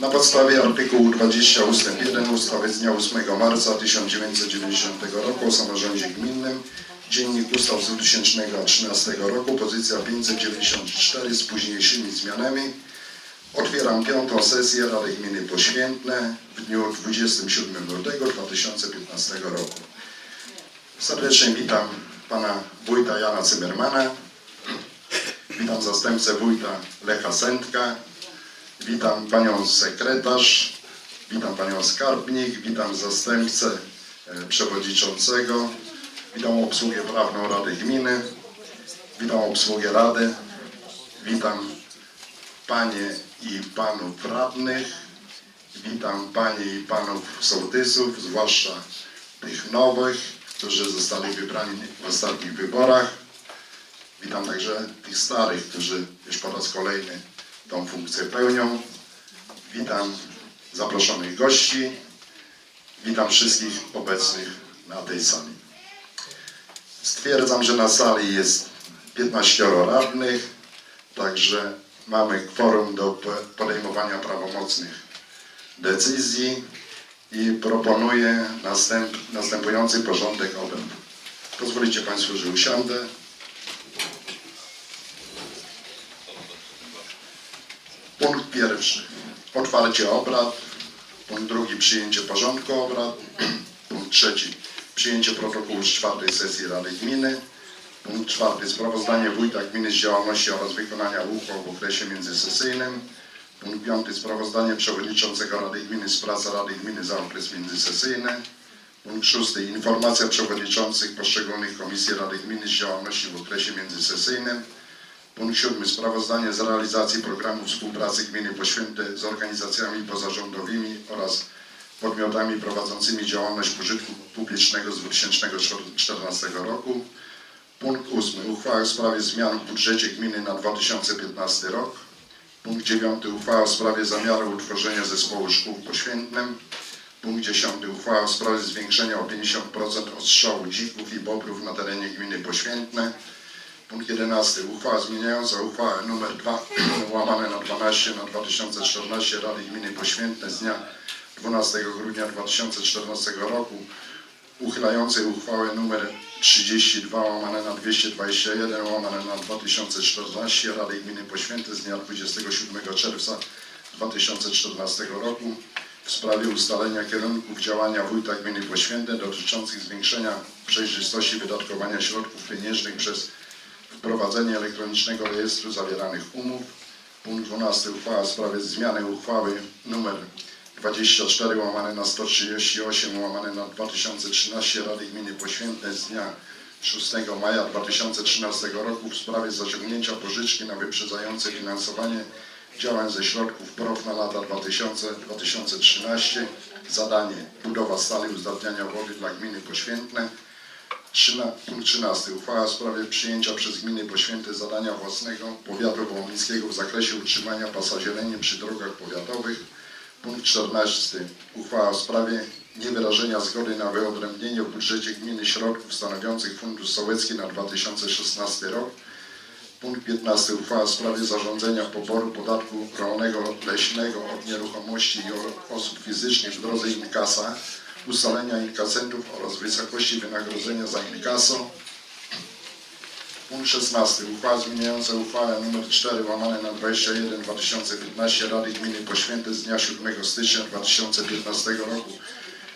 Na podstawie artykułu 20 ust. 1 ustawy z dnia 8 marca 1990 roku o samorządzie gminnym, Dziennik Ustaw z 2013 roku, pozycja 594 z późniejszymi zmianami. Otwieram piątą sesję Rady Gminy Poświętne w dniu 27 lutego 2015 roku. Serdecznie witam pana wójta Jana Cymermana, witam zastępcę wójta Lecha Sędka, witam panią sekretarz, witam panią skarbnik, witam zastępcę e, przewodniczącego, witam obsługę prawną Rady Gminy, witam obsługę Rady, witam panie i panów radnych, witam panie i panów sołtysów, zwłaszcza tych nowych, którzy zostali wybrani w ostatnich wyborach. Witam także tych starych, którzy już po raz kolejny tą funkcję pełnią. Witam zaproszonych gości. Witam wszystkich obecnych na tej sali. Stwierdzam, że na sali jest 15 radnych, także mamy kworum do po- podejmowania prawomocnych decyzji i proponuję następ, następujący porządek obrad. Pozwolicie Państwo, że usiądę. Punkt pierwszy. Otwarcie obrad. Punkt drugi. Przyjęcie porządku obrad. Punkt trzeci. Przyjęcie protokołu z czwartej sesji Rady Gminy. Punkt czwarty. Sprawozdanie wójta gminy z działalności oraz wykonania uchwał w okresie międzysesyjnym. Punkt piąty. Sprawozdanie przewodniczącego Rady Gminy z pracy Rady Gminy za okres międzysesyjny. Punkt szósty. Informacja przewodniczących poszczególnych komisji Rady Gminy z działalności w okresie międzysesyjnym. Punkt siódmy. Sprawozdanie z realizacji programu współpracy gminy Poświęte z organizacjami pozarządowymi oraz podmiotami prowadzącymi działalność pożytku publicznego z 2014 roku. Punkt ósmy. Uchwała w sprawie zmian w budżecie gminy na 2015 rok. Punkt dziewiąty. Uchwała w sprawie zamiaru utworzenia zespołu szkół w Poświętnem. Punkt dziesiąty. Uchwała w sprawie zwiększenia o 50% odstrzału dzików i bobrów na terenie gminy Poświętne. Punkt 11. Uchwała zmieniająca uchwałę nr 2 łamane na 12 na 2014 Rady Gminy Poświętne z dnia 12 grudnia 2014 roku uchylającej uchwałę nr 32 łamane na 221 łamane na 2014 Rady Gminy Poświęte z dnia 27 czerwca 2014 roku w sprawie ustalenia kierunków działania wójta gminy Poświęte dotyczących zwiększenia przejrzystości wydatkowania środków pieniężnych przez wprowadzenie elektronicznego rejestru zawieranych umów. Punkt 12. Uchwała w sprawie zmiany uchwały nr 24 łamane na 138 łamane na 2013 Rady Gminy Poświętne z dnia 6 maja 2013 roku w sprawie zaciągnięcia pożyczki na wyprzedzające finansowanie działań ze środków PROW na lata 2000-2013. Zadanie budowa stali uzdatniania wody dla gminy Poświętne. Punkt 13. Uchwała w sprawie przyjęcia przez gminy Poświęte zadania własnego powiatu wołomińskiego w zakresie utrzymania pasa zieleni przy drogach powiatowych. Punkt 14. Uchwała w sprawie niewyrażenia zgody na wyodrębnienie w budżecie gminy środków stanowiących Fundusz Sołecki na 2016 rok. Punkt 15. Uchwała w sprawie zarządzenia poboru podatku rolnego leśnego od nieruchomości i osób fizycznych w drodze inkasa, ustalenia inkasentów oraz wysokości wynagrodzenia za inkaso. Punkt 16. Uchwała zmieniająca uchwałę nr 4 łamane na 21 2015 Rady Gminy Poświęte z dnia 7 stycznia 2015 roku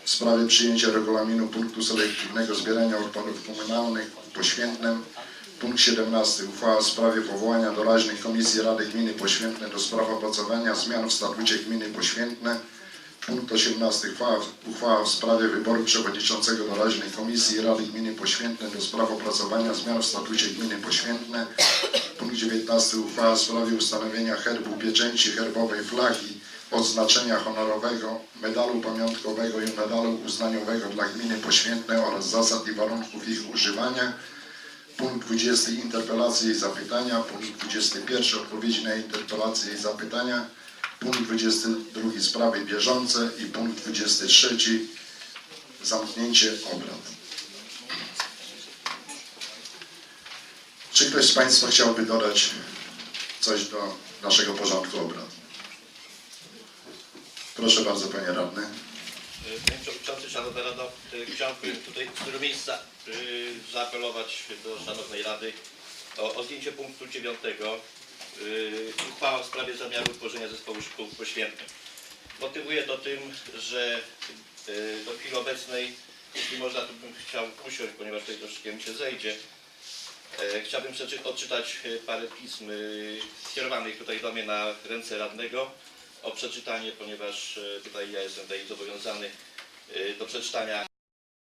w sprawie przyjęcia regulaminu punktu selektywnego zbierania odpadów komunalnych w Poświętnem. Punkt 17. Uchwała w sprawie powołania doraźnych Komisji Rady Gminy Poświętne do spraw opracowania zmian w statucie gminy Poświętne. Punkt 18. Uchwała, uchwała w sprawie wyboru przewodniczącego doraźnej Komisji Rady Gminy Poświętne do spraw opracowania zmian w statucie gminy Poświętne. Punkt 19. Uchwała w sprawie ustanowienia herbu, pieczęci herbowej, flagi, odznaczenia honorowego, medalu pamiątkowego i medalu uznaniowego dla gminy Poświętne oraz zasad i warunków ich używania. Punkt 20. Interpelacje i zapytania. Punkt 21. Odpowiedzi na interpelacje i zapytania. Punkt 22. Sprawy bieżące i punkt 23. Zamknięcie obrad. Czy ktoś z Państwa chciałby dodać coś do naszego porządku obrad? Proszę bardzo, panie radny. Panie Przewodniczący, Szanowna Rado, chciałbym tutaj z tego miejsca y, zaapelować do Szanownej Rady o, o zdjęcie punktu 9. y, Uchwała w sprawie zamiaru tworzenia zespołu szkół poświętnych. Motywuję to tym, że y, do chwili obecnej, jeśli można, to bym chciał usiąść, ponieważ tutaj troszeczkę mi się zejdzie. E, Chciałbym odczytać e, parę pism e, skierowanych tutaj do mnie na ręce radnego o przeczytanie, ponieważ e, tutaj ja jestem tutaj zobowiązany do przeczytania